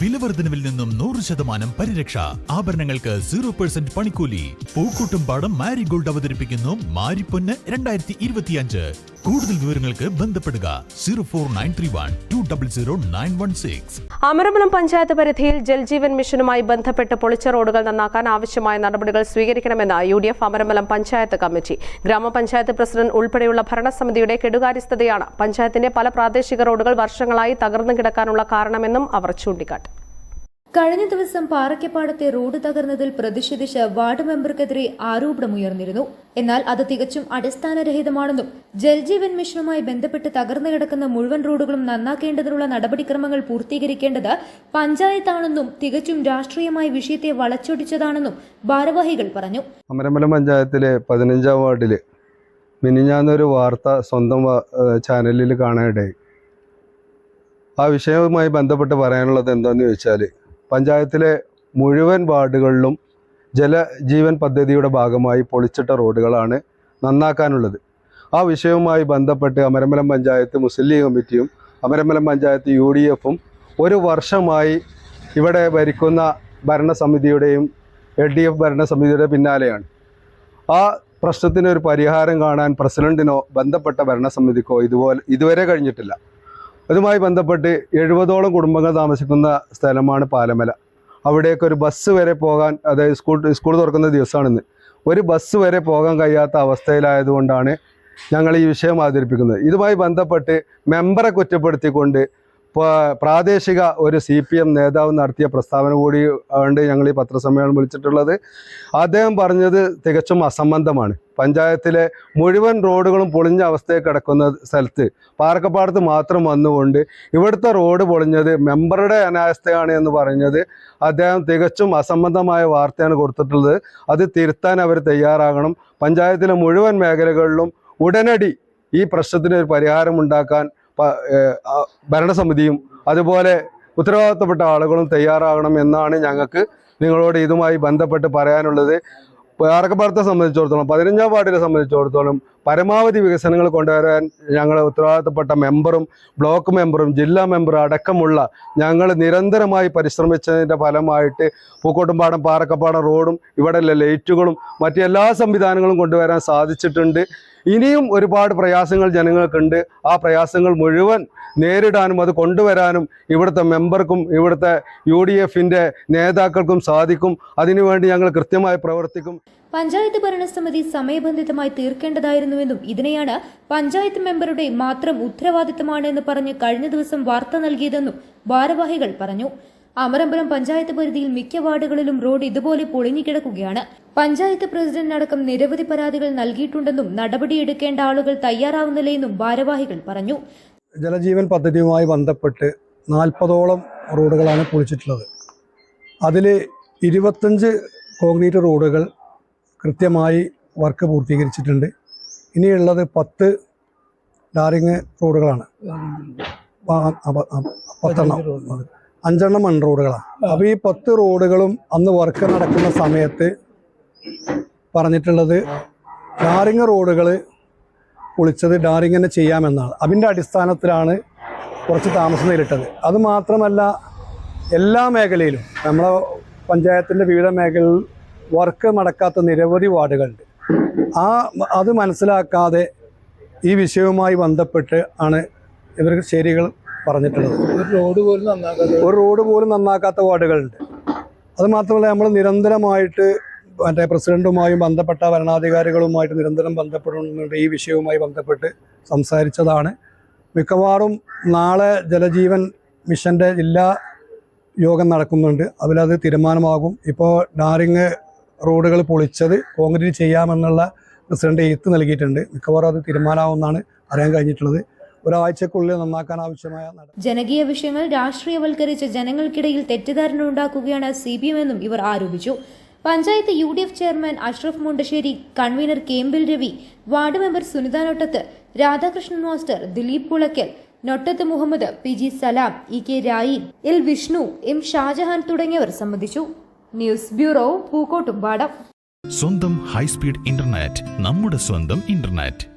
വിലവർദ്ധനവിൽ നിന്നും നൂറ് ശതമാനം പരിരക്ഷ. ആഭരണങ്ങൾക്ക് സീറോ പെർസെന്റ് പണിക്കൂലി. പൂക്കൂട്ടുംപാടം മാരിഗോൾഡ് അവതരിപ്പിക്കുന്നു മാരിപ്പൊന്ന് രണ്ടായിരത്തി ഇരുപത്തിയഞ്ച്. കൂടുതൽ വിവരങ്ങൾക്ക് ബന്ധപ്പെടുക zero four nine three one two double zero nine one six. Amaramalam panchayat പരിധിയിൽ ജൽജീവൻ മിഷനുമായി ബന്ധപ്പെട്ട് പൊളിച്ച റോഡുകൾ നന്നാക്കാൻ ആവശ്യമായ നടപടികൾ സ്വീകരിക്കണമെന്ന് U D F Amaramalam panchayat committee. ഗ്രാമപഞ്ചായത്ത് പ്രസിഡന്റ് ഉൾപ്പെടെയുള്ള ഭരണസമിതിയുടെ കെടുകാര്യസ്ഥതയാണ്. പഞ്ചായത്തിന്റെ പല പ്രാദേശിക റോഡുകൾ വർഷങ്ങളായി തകർന്നു കിടക്കാനുള്ള കാരണമെന്നും അവർ ചൂണ്ടിക്കാട്ടി. കഴിഞ്ഞ ദിവസം പാറയ്ക്കപ്പാടത്തെ റോഡ് തകർന്നതിൽ പ്രതിഷേധിച്ച് വാർഡ് മെമ്പർക്കെതിരെ ആരോപണമുയർന്നിരുന്നു. എന്നാൽ അത് തികച്ചും അടിസ്ഥാനരഹിതമാണെന്നും ജൽജീവൻ മിഷനുമായി ബന്ധപ്പെട്ട് തകർന്നു കിടക്കുന്ന മുഴുവൻ റോഡുകളും നന്നാക്കേണ്ടതിനുള്ള നടപടിക്രമങ്ങൾ പൂർത്തീകരിക്കേണ്ടത് പഞ്ചായത്താണെന്നും തികച്ചും രാഷ്ട്രീയമായ വിഷയത്തെ വളച്ചൊടിച്ചതാണെന്നും ഭാരവാഹികൾ പറഞ്ഞു. അമരമ്പലം പഞ്ചായത്തിലെ പതിനഞ്ചാം വാർഡിൽ മിനിഞ്ഞാന്നൊരു വാർത്ത സ്വന്തം ചാനലിൽ കാണാനിടയായി. ആ വിഷയവുമായി ബന്ധപ്പെട്ട് പറയാനുള്ളത് എന്താണെന്ന് ചോദിച്ചാൽ പഞ്ചായത്തിലെ മുഴുവൻ വാർഡുകളിലും ജലജീവൻ പദ്ധതിയുടെ ഭാഗമായി പൊളിച്ചിട്ട റോഡുകളാണ് നന്നാക്കാനുള്ളത്. ആ വിഷയവുമായി ബന്ധപ്പെട്ട് അമരമ്പലം പഞ്ചായത്ത് മുസ്ലിം ലീഗ് കമ്മിറ്റിയും അമരമ്പലം പഞ്ചായത്ത് യു ഡി എഫും ഒരു വർഷമായി ഇവിടെ ഭരിക്കുന്ന ഭരണസമിതിയുടെയും എൽ ഡി എഫ് ഭരണസമിതിയുടെ പിന്നാലെയാണ്. ആ പ്രശ്നത്തിന് ഒരു പരിഹാരം കാണാൻ പ്രസിഡന്റിനോ ബന്ധപ്പെട്ട ഭരണസമിതിക്കോ ഇതുപോലെ ഇതുവരെ കഴിഞ്ഞിട്ടില്ല. അതുമായി ബന്ധപ്പെട്ട് എഴുപതോളം കുടുംബങ്ങൾ താമസിക്കുന്ന സ്ഥലമാണ് പാലമല. അവിടേക്ക് ഒരു ബസ് വരെ പോകാൻ അതായത് സ്കൂൾ സ്കൂൾ തുറക്കുന്ന ദിവസമാണിന്ന്. ഒരു ബസ് വരെ പോകാൻ കഴിയാത്ത അവസ്ഥയിലായതുകൊണ്ടാണ് ഞങ്ങൾ ഈ വിഷയം അവതരിപ്പിക്കുന്നത്. ഇതുമായി ബന്ധപ്പെട്ട് മെമ്പറെ കുറ്റപ്പെടുത്തിക്കൊണ്ട് പ്രാദേശിക ഒരു സി പി എം നേതാവ് നടത്തിയ പ്രസ്താവന കൂടി ഉണ്ട് ഞങ്ങൾ ഈ പത്രസമ്മേളനം വിളിച്ചിട്ടുള്ളത്. അദ്ദേഹം പറഞ്ഞത് തികച്ചും അസംബന്ധമാണ്. പഞ്ചായത്തിലെ മുഴുവൻ റോഡുകളും പൊളിഞ്ഞ അവസ്ഥയിൽ കിടക്കുന്ന സ്ഥലത്ത് പാറക്കപ്പാടത്ത് മാത്രം വന്നുകൊണ്ട് ഇവിടുത്തെ റോഡ് പൊളിഞ്ഞത് മെമ്പറുടെ അനാസ്ഥയാണ് എന്ന് പറഞ്ഞത് അദ്ദേഹം തികച്ചും അസംബന്ധമായ വാർത്തയാണ് കൊടുത്തിട്ടുള്ളത്. അത് തിരുത്താൻ അവർ തയ്യാറാകണം. പഞ്ചായത്തിലെ മുഴുവൻ മേഖലകളിലും ഉടനടി ഈ പ്രശ്നത്തിന് ഒരു പരിഹാരം ഉണ്ടാക്കാൻ ഭരണസമിതിയും അതുപോലെ ഉത്തരവാദിത്തപ്പെട്ട ആളുകളും തയ്യാറാകണം എന്നാണ് ഞങ്ങൾക്ക് നിങ്ങളോട് ഇതുമായി ബന്ധപ്പെട്ട് പറയാനുള്ളത്. പാറക്കപ്പാടത്തെ സംബന്ധിച്ചിടത്തോളം പതിനഞ്ചാം വാർഡിനെ സംബന്ധിച്ചിടത്തോളം പരമാവധി വികസനങ്ങൾ കൊണ്ടുവരാൻ ഞങ്ങൾ ഉത്തരവാദിത്തപ്പെട്ട മെമ്പറും ബ്ലോക്ക് മെമ്പറും ജില്ലാ മെമ്പറും അടക്കമുള്ള ഞങ്ങൾ നിരന്തരമായി പരിശ്രമിച്ചതിന്റെ ഫലമായിട്ട് പൂക്കോട്ടുംപാടം പാറക്കപ്പാടം റോഡും ഇവിടെയുള്ള ലൈറ്റുകളും മറ്റു എല്ലാ സംവിധാനങ്ങളും കൊണ്ടുവരാൻ സാധിച്ചിട്ടുണ്ട്. ഇനിയും ഒരുപാട് പ്രയാസങ്ങൾ ജനങ്ങൾക്കുണ്ട്. ആ പ്രയാസങ്ങൾ മുഴുവൻ നേരിടാനും അത് കൊണ്ടുവരാനും ഇവിടുത്തെ മെമ്പർക്കും ഇവിടുത്തെ യു ഡി എഫിന്റെ നേതാക്കൾക്കും സാധിക്കും. അതിനുവേണ്ടി ഞങ്ങൾ കൃത്യമായി പ്രവർത്തിക്കും. പഞ്ചായത്ത് ഭരണസമിതി സമയബന്ധിതമായി തീർക്കേണ്ടതായിരുന്നുവെന്നും ഇതിനെയാണ് പഞ്ചായത്ത് മെമ്പറുടെ മാത്രം ഉത്തരവാദിത്തമാണ് എന്ന് പറഞ്ഞ് കഴിഞ്ഞ ദിവസം വാർത്ത നൽകിയതെന്നും ഭാരവാഹികൾ പറഞ്ഞു. അമരമ്പലം പഞ്ചായത്ത് പരിധിയിൽ മിക്ക വാർഡുകളിലും റോഡ് ഇതുപോലെ പൊളിഞ്ഞുകിടക്കുകയാണ്. പഞ്ചായത്ത് പ്രസിഡന്റ് അടക്കം നിരവധി പരാതികൾ നൽകിയിട്ടുണ്ടെന്നും നടപടിയെടുക്കേണ്ട ആളുകൾ തയ്യാറാവുന്നില്ലെന്നും ഭാരവാഹികൾ പറഞ്ഞു. ജലജീവൻ പദ്ധതിയുമായി ബന്ധപ്പെട്ട് നാൽപ്പതോളം റോഡുകളാണ് പൊളിച്ചിട്ടുള്ളത്. അതിൽ ഇരുപത്തഞ്ച് കോൺക്രീറ്റ് റോഡുകൾ കൃത്യമായി വർക്ക് പൂർത്തീകരിച്ചിട്ടുണ്ട്. ഇനിയുള്ളത് പത്ത് ഡാറിങ് റോഡുകളാണ്. പത്തെണ്ണം. അഞ്ചെണ്ണം മൺ റോഡുകളാണ് അപ്പോൾ ഈ പത്ത് റോഡുകളും അന്ന് വർക്ക് നടക്കുന്ന സമയത്ത് പറഞ്ഞിട്ടുള്ളത് ഡാറിങ് റോഡുകൾ പൊളിച്ചത് ഡാറിങ് ചെയ്യാമെന്നാണ്. അതിന്റെ അടിസ്ഥാനത്തിലാണ് കുറച്ച് താമസം നേരിട്ടത്. അത് മാത്രമല്ല എല്ലാ മേഖലയിലും നമ്മളെ പഞ്ചായത്തിന്റെ വിവിധ മേഖലയിൽ വർക്ക് നടക്കാത്ത നിരവധി വാർഡുകളുണ്ട്. ആ അത് മനസ്സിലാക്കാതെ ഈ വിഷയവുമായി ബന്ധപ്പെട്ട് ആണ് ഇവർക്ക് ശരികൾ പറഞ്ഞിട്ടുള്ളത്. ഒരു റോഡ് പോലും നന്നാക്കാത്ത ഒരു റോഡ് പോലും നന്നാക്കാത്ത വാർഡുകളുണ്ട്. അത് മാത്രമല്ല നമ്മൾ നിരന്തരമായിട്ട് മറ്റേ പ്രസിഡന്റുമായും ബന്ധപ്പെട്ട ഭരണാധികാരികളുമായിട്ട് നിരന്തരം ബന്ധപ്പെടുന്നുണ്ട്. ഈ വിഷയവുമായി ബന്ധപ്പെട്ട് സംസാരിച്ചതാണ്. മിക്കവാറും നാളെ ജലജീവൻ മിഷന്റെ ജില്ലാ യോഗം നടക്കുന്നുണ്ട്. അതിലത് തീരുമാനമാകും. ഇപ്പോൾ ഡാറിങ് റോഡുകൾ പൊളിച്ചത് കോൺക്രീറ്റ് ചെയ്യാമെന്നുള്ള പ്രസിഡന്റ് എഴുത്ത് നൽകിയിട്ടുണ്ട്. മിക്കവാറും അത് തീരുമാനമാവുമെന്നാണ് അറിയാൻ കഴിഞ്ഞിട്ടുള്ളത്. ഒരാഴ്ചക്കുള്ളിൽ നന്നാക്കാൻ ആവശ്യമായ ജനകീയ വിഷയങ്ങൾ രാഷ്ട്രീയവൽക്കരിച്ച് ജനങ്ങൾക്കിടയിൽ തെറ്റിദ്ധാരണ ഉണ്ടാക്കുകയാണ് സി പി എം എന്നും ഇവർ ആരോപിച്ചു. Panchayat U D F chairman Ashraf Mundassery convener Kempil Ravi ward member Sunitha Nottath Radhakrishnan master Dileep Pulakkal Nottath Muhammad P G Salam E K Rayi L Vishnu M Shahjahan തുടങ്ങിയവർ സംബന്ധിച്ചു. News bureau Pookkottumpadam. സ്വന്തം high speed internet നമ്മുടെ സ്വന്തം internet.